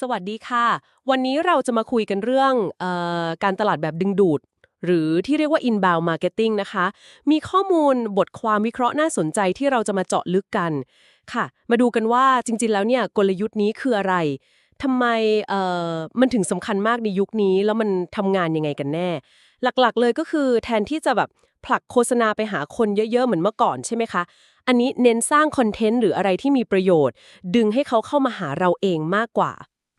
สวัสดีค่ะ วันนี้เราจะมาคุยกันเรื่องออการตลาดแบบดึงดูด หรือที่เรียกว่า inbound marketing นะคะ มีข้อมูลบทความวิเคราะห์น่าสนใจที่เราจะมาเจาะลึกกันค่ะ มาดูกันว่าจริงๆ แล้วเนี่ยกลยุทธ์นี้คืออะไรทำไมเอ่อมันถึงสำคัญมากในยุคนี้ แล้วมันทำงานยังไงกันแน่ หลักๆเลยก็คือแทนที่จะแบบผลักโฆษณาไปหาคนเยอะๆ เหมือนเมื่อก่อนใช่ไหมคะ อันนี้เน้นสร้างคอนเทนต์หรืออะไรที่มีประโยชน์ ดึงให้เขาเข้ามาหาเราเองมากกว่า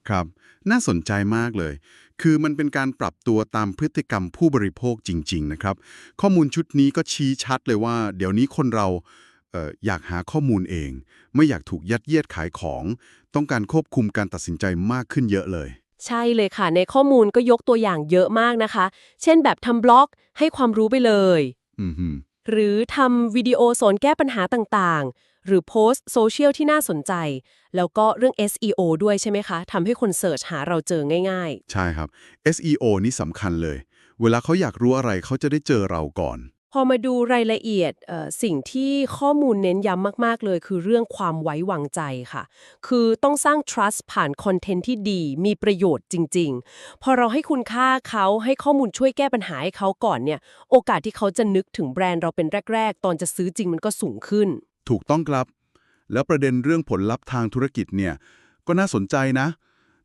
ครับ น่าสนใจมากเลย คือมันเป็นการปรับตัวตามพฤติกรรมผู้บริโภคจริง ๆ นะครับ ข้อมูลชุดนี้ก็ชี้ชัดเลยว่า เดี๋ยวนี้คนเราเอออยากหาข้อมูลเอง ไม่อยากถูกยัดเยียดขายของ ต้องการควบคุมการตัดสินใจมากขึ้นเยอะเลย ใช่เลยค่ะ ในข้อมูลก็ยกตัวอย่างเยอะมากนะคะ เช่นแบบทำบล็อกให้ความรู้ไปเลย อือหือหรือทำวิดีโอสอนแก้ปัญหาต่างๆ หรือโพสต์โซเชียลที่น่าสนใจ แล้วก็เรื่อง SEO ด้วยใช่ไหมคะทำให้คนเสิร์ชหาเราเจอง่ายใช่ครับ SEO นี่สำคัญเลย เวลาเขาอยากรู้อะไรเขาจะได้เจอเราก่อนๆพอมาดูรายละเอียดเอ่อสิ่งที่ข้อมูลเน้นย้ำมากๆเลย คือเรื่องความไว้วางใจค่ะ คือต้องสร้าง trust ผ่านคอนเทนต์ที่ดี มีประโยชน์จริง ๆ พอเราให้คุณค่าเขาให้ข้อมูลช่วยแก้ปัญหาให้เขาก่อนเนี่ย โอกาสที่เขาจะนึกถึงแบรนด์เราเป็นแรก ๆ ตอนจะซื้อจริงมันก็สูงขึ้น ถูกต้องครับ แล้วประเด็นเรื่องผลลัพธ์ทางธุรกิจเนี่ยก็น่าสนใจนะ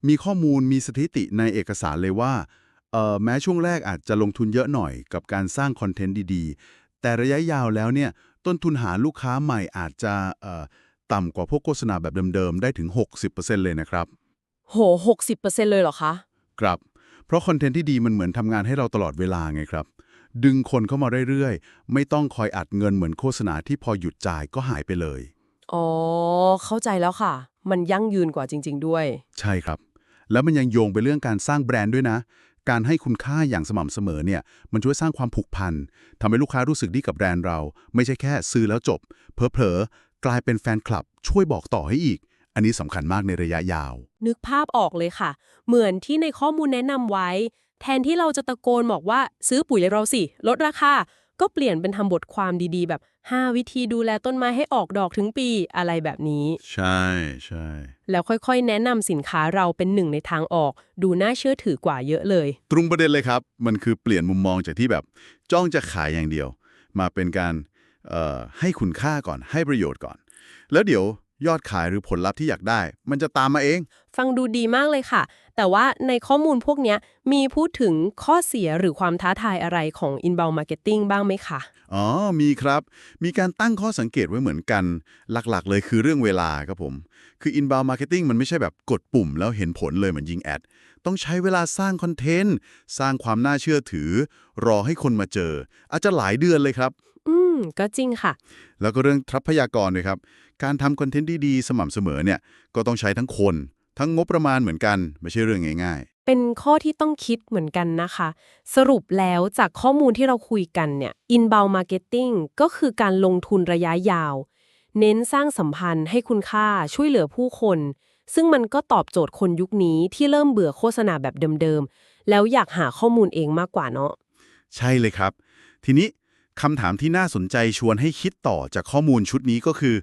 มีข้อมูลมีสถิติในเอกสารเลยว่าเอ่อแม้ช่วงแรกอาจจะลงทุนเยอะหน่อยกับการสร้างคอนเทนต์ดีๆ แต่ระยะยาวแล้วเนี่ยต้นทุนหาลูกค้าใหม่อาจจะเอ่อต่ำกว่าพวกโฆษณาแบบเดิมๆ ได้ถึง 60%เลยนะครับ โห 60%เลยเหรอคะ ครับ เพราะคอนเทนต์ที่ดีมันเหมือนทำงานให้เราตลอดเวลาไงครับ ดึงคนเข้ามาเรื่อยๆ ไม่ต้องคอยอัดเงินเหมือนโฆษณาที่พอหยุดจ่ายก็หายไปเลย อ๋อ เข้าใจแล้วค่ะ มันยั่งยืนกว่าจริง ๆ ด้วย ใช่ครับ แล้วมันยังโยงไปเรื่องการสร้างแบรนด์ด้วยนะ การให้คุณค่าอย่างสม่ำเสมอเนี่ย มันช่วยสร้างความผูกพันทำให้ลูกค้ารู้สึกดีกับแบรนด์เรา ไม่ใช่แค่ซื้อแล้วจบ เผลอๆกลายเป็นแฟนคลับ ช่วยบอกต่อให้อีก อันนี้สำคัญมากในระยะยาว นึกภาพออกเลยค่ะ เหมือนที่ในข้อมูลแนะนำไว้ แทนที่เราจะตะโกนบอกว่าซื้อปุ๋ยเราสิ ลดราคา ก็เปลี่ยนเป็นทำบทความดีๆ แบบ 5 วิธีดูแลต้นไม้ให้ออกดอกถึงปีอะไรแบบนี้ ใช่ใช่แล้วค่อยๆ แนะนำสินค้าเราเป็นหนึ่งในทางออก ดูน่าเชื่อถือกว่าเยอะเลย ตรงประเด็นเลยครับ มันคือเปลี่ยนมุมมองจากที่แบบ จ้องจะขายอย่างเดียว มาเป็นการเอ่อให้คุณค่าก่อนให้ประโยชน์ก่อน แล้วเดี๋ยว ยอดขายหรือผลลัพธ์ที่อยากได้ มันจะตามมาเอง ฟังดูดีมากเลยค่ะ แต่ว่าในข้อมูลพวกเนี้ยมีพูดถึงข้อเสียหรือความท้าทายอะไรของ inbound marketing บ้างไหมคะ อ๋อ มีครับ มีการตั้งข้อสังเกตไว้เหมือนกัน หลักๆ เลยคือเรื่องเวลาครับผม คือ inbound marketing มันไม่ใช่แบบกดปุ่มแล้วเห็นผลเลยเหมือนยิงแอด ต้องใช้เวลาสร้างคอนเทนต์ สร้างความน่าเชื่อถือ รอให้คนมาเจอ อาจจะหลายเดือนเลยครับอืม ก็จริงค่ะ แล้วก็เรื่องทรัพยากรด้วยครับ การทำคอนเทนต์ดีๆ สม่ำเสมอเนี่ย ก็ต้องใช้ทั้งคน ทั้งงบประมาณเหมือนกัน ไม่ใช่เรื่องง่ายเป็นข้อที่ต้องคิดเหมือนกันนะคะ สรุปแล้วจากข้อมูลที่เราคุยกันเนี่ย inbound marketing ก็คือการลงทุนระยะยาว เน้นสร้างสัมพันธ์ให้คุณค่าช่วยเหลือผู้คน ซึ่งมันก็ตอบโจทย์คนยุคนี้ที่เริ่มเบื่อโฆษณาแบบเดิมๆ แล้วอยากหาข้อมูลเองมากกว่าเนาะๆใช่เลยครับ ทีนี้ คำถามที่น่าสนใจชวนให้คิดต่อจากข้อมูลชุดนี้ก็คือ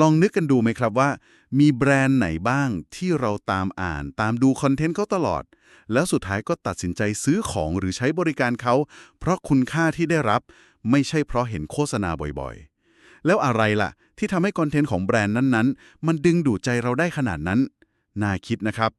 ลองนึกกันดูไหมครับว่า มีแบรนด์ไหนบ้างที่เราตามอ่านตามดูคอนเทนต์เขาตลอด แล้วสุดท้ายก็ตัดสินใจซื้อของหรือใช้บริการเขา เพราะคุณค่าที่ได้รับ ไม่ใช่เพราะเห็นโฆษณาบ่อยๆ แล้วอะไรล่ะ ที่ทำให้คอนเทนต์ของแบรนด์นั้นๆ มันดึงดูดใจเราได้ขนาดนั้น น่าคิดนะครับ